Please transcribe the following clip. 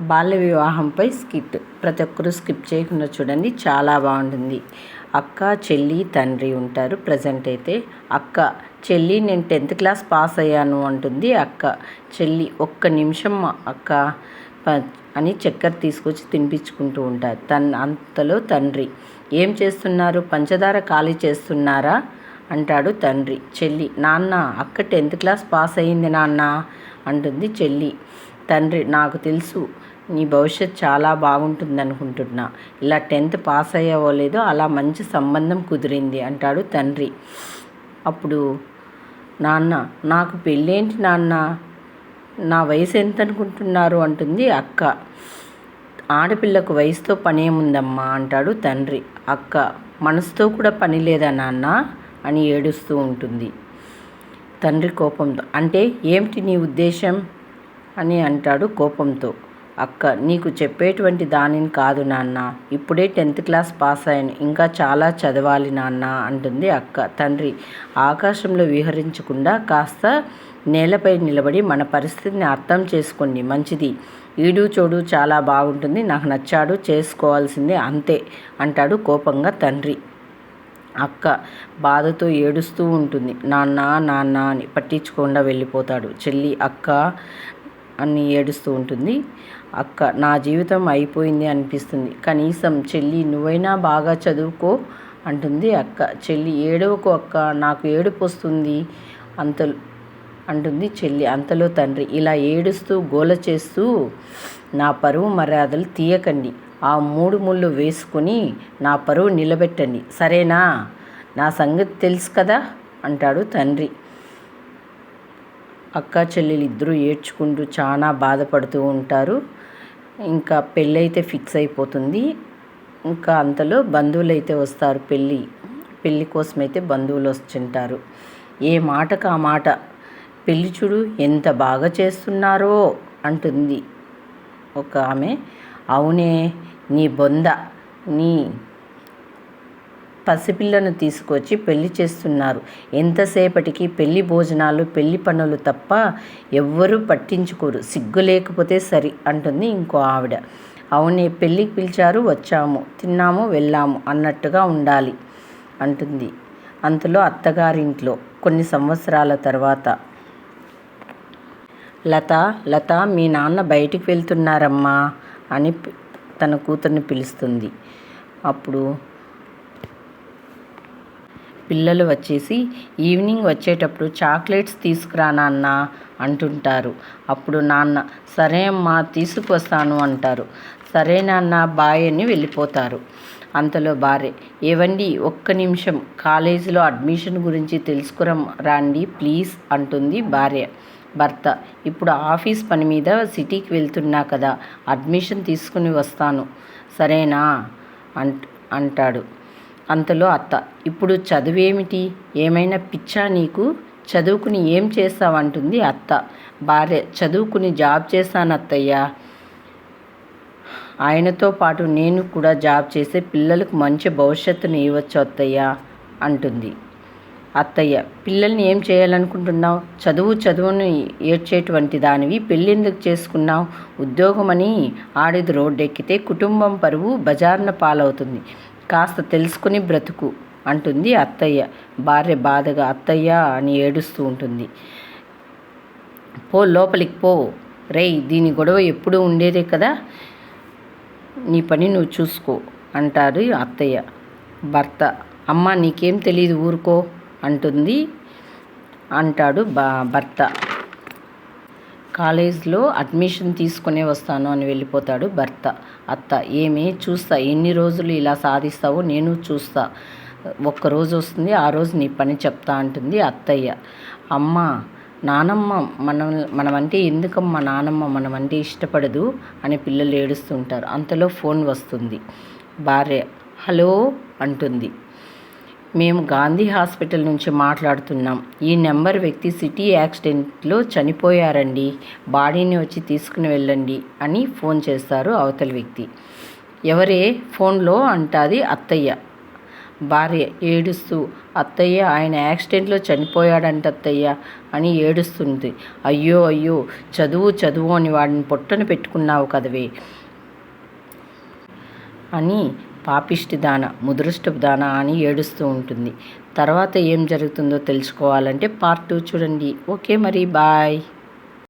బాల్య వివాహంపై స్కిట్. ప్రతి ఒక్కరూ స్కిప్ చేయకుండా చూడండి చాలా బాగుంటుంది. అక్క చెల్లి తండ్రి ఉంటారు ప్రజెంట్ అయితే. అక్క చెల్లి నేను టెన్త్ క్లాస్ పాస్ అయ్యాను అంటుంది అక్క. చెల్లి ఒక్క నిమిషం అక్క అని చక్కెర తీసుకొచ్చి తినిపించుకుంటూ ఉంటారు. తన్ అంతలో తండ్రి. ఏం చేస్తున్నారు? పంచదార ఖాళీ చేస్తున్నారా? అంటాడు తండ్రి. చెల్లి నాన్న అక్క టెన్త్ క్లాస్ పాస్ అయింది నాన్న అంటుంది చెల్లి. తండ్రి నాకు తెలుసు. నీ భవిష్యత్ చాలా బాగుంటుంది అనుకుంటున్నా ఇలా టెన్త్ పాస్ అయ్యావో లేదో అలా మంచి సంబంధం కుదిరింది అంటాడు తండ్రి. అప్పుడు నాన్న నాకు పెళ్ళేంటి నాన్న? నా వయసు ఎంత అనుకుంటున్నారు అంటుంది అక్క. ఆడపిల్లకు వయసుతో పని ఏముందమ్మా అంటాడు తండ్రి. అక్క మనసుతో కూడా పని లేదా నాన్న? అని ఏడుస్తూ ఉంటుంది. తండ్రి కోపంతో అంటే ఏమిటి నీ ఉద్దేశం? అని అంటాడు కోపంతో. అక్క నీకు చెప్పేటువంటి దానిని కాదు నాన్న. ఇప్పుడే టెన్త్ క్లాస్ పాస్ అయ్యాను. ఇంకా చాలా చదవాలి నాన్న అంటుంది అక్క. తండ్రి ఆకాశంలో విహరించకుండా కాస్త నేలపై నిలబడి మన పరిస్థితిని అర్థం చేసుకోండి. మంచిది. ఈడు చోడు చాలా బాగుంటుంది. నాకు నచ్చాడు. చేసుకోవాల్సిందే అంతే అంటాడు కోపంగా తండ్రి. అక్క బాధతో ఏడుస్తూ ఉంటుంది. నాన్న నాన్న అని పట్టించకుండా వెళ్ళిపోతాడు. చెల్లి అక్క అని ఏడుస్తూ ఉంటుంది. అక్క నా జీవితం అయిపోయింది అనిపిస్తుంది. కనీసం చెల్లి నువ్వైనా బాగా చదువుకో అంటుంది అక్క. చెల్లి ఏడవకు అక్క నాకు ఏడుపు వస్తుంది అంత అంటుంది చెల్లి. అంతలో తండ్రి ఇలా ఏడుస్తూ గోల చేస్తూ నా పరువు మర్యాదలు తీయకండి. ఆ మూడు ముళ్ళు వేసుకుని నా పరువు నిలబెట్టండి. సరేనా? నా సంగతి తెలుసు కదా? అంటాడు తండ్రి. అక్క చెల్లెలు ఇద్దరూ ఏడ్చుకుంటూ చాలా బాధపడుతూ ఉంటారు. ఇంకా పెళ్ళైతే ఫిక్స్ అయిపోతుంది. ఇంకా అంతలో బంధువులు అయితే వస్తారు. పెళ్ళి పెళ్ళి కోసం అయితే బంధువులు వస్తుంటారు. ఏ మాటకు ఆ మాట? పెళ్ళి చూడు ఎంత బాగా చేస్తున్నారో అంటుంది ఒక ఆమె. అవునే నీ బొంద నీ పసిపిల్లను తీసుకొచ్చి పెళ్ళి చేస్తున్నారు. ఎంతసేపటికి పెళ్ళి భోజనాలు పెళ్ళి పనులు తప్ప ఎవ్వరూ పట్టించుకోరు. సిగ్గు లేకపోతే సరి అంటుంది ఇంకో ఆవిడ. అవునే పెళ్ళికి పిలిచారు వచ్చాము. తిన్నాము వెళ్ళాము అన్నట్టుగా ఉండాలి అంటుంది అంతలో అత్తగారింట్లో కొన్ని సంవత్సరాల తర్వాత. లత లత మీ నాన్న బయటికి వెళ్తున్నారమ్మా అని తన కూతుర్ని పిలుస్తుంది. అప్పుడు పిల్లలు వచ్చేసి ఈవినింగ్ వచ్చేటప్పుడు చాక్లెట్స్ తీసుకురా నాన్న అంటుంటారు. అప్పుడు నాన్న సరే అమ్మా తీసుకువస్తాను అంటారు. సరే నాన్న బాయ్ అని వెళ్ళిపోతారు. అంతలో భార్య ఏవండి ఒక్క నిమిషం కాలేజీలో అడ్మిషన్ గురించి తెలుసుకురా రాండి ప్లీజ్ అంటుంది భార్య. భర్త ఇప్పుడు ఆఫీస్ పని మీద సిటీకి వెళ్తున్నా కదా అడ్మిషన్ తీసుకుని వస్తాను. సరేనా? అంట అంటాడు. అంతలో అత్త ఇప్పుడు చదువేమిటి? ఏమైనా పిచ్చా నీకు? చదువుకుని ఏం చేస్తావంటుంది అత్త. భార్య చదువుకుని జాబ్ చేశాను అత్తయ్య ఆయనతో పాటు నేను కూడా జాబ్ చేసే పిల్లలకు మంచి భవిష్యత్తును ఇవ్వచ్చు అత్తయ్య అంటుంది. అత్తయ్య పిల్లల్ని ఏం చేయాలనుకుంటున్నావు? చదువు చదువును ఏడ్చేటువంటి దానివి పెళ్ళెందుకు చేసుకున్నావు? ఉద్యోగమని ఆడిది రోడ్డెక్కితే కుటుంబం పరువు బజార్న పాలవుతుంది. కాస్త తెలుసుకుని బ్రతుకు అంటుంది అత్తయ్య. భార్య బాధగా అత్తయ్య అని ఏడుస్తూ ఉంటుంది. పో లోపలికి పో. రేయ్ దీని గొడవ ఎప్పుడూ ఉండేదే కదా? నీ పని నువ్వు చూసుకో అంటారు అత్తయ్య. భర్త అమ్మ నీకేం తెలియదు ఊరుకో అంటుంది అంటాడు బా భర్త. కాలేజ్లో అడ్మిషన్ తీసుకునే వస్తాను అని వెళ్ళిపోతాడు భర్త. అత్త ఏమి? చూస్తా. ఎన్ని రోజులు ఇలా సాధిస్తావో నేను చూస్తా. ఒక్క రోజు వస్తుంది ఆ రోజు నీ పని చెప్తా అంటుంది అత్తయ్య. అమ్మ నానమ్మ మనం మనమంటే ఎందుకమ్మా నానమ్మ మనమంటే ఇష్టపడదు అని పిల్లలు ఏడుస్తుంటారు. అంతలో ఫోన్ వస్తుంది. భార్య హలో అంటుంది. మేము గాంధీ హాస్పిటల్ నుంచి మాట్లాడుతున్నాం. ఈ నెంబర్ వ్యక్తి సిటీ యాక్సిడెంట్లో చనిపోయారండి. బాడీని వచ్చి తీసుకుని వెళ్ళండి అని ఫోన్ చేస్తారు అవతల వ్యక్తి. ఎవరే? ఫోన్లో అంటాది అత్తయ్య. భార్య ఏడుస్తూ అత్తయ్య ఆయన యాక్సిడెంట్లో చనిపోయాడంట అత్తయ్య అని ఏడుస్తుంది. అయ్యో అయ్యో చదువు చదువు అని వాడిని పొట్టను పెట్టుకున్నావు కదవే అని పాపిష్టి దాన ముదృష్టపు దాన అని ఏడుస్తూ ఉంటుంది. తర్వాత ఏం జరుగుతుందో తెలుసుకోవాలంటే పార్ట్ టూ చూడండి. ఓకే మరి బాయ్.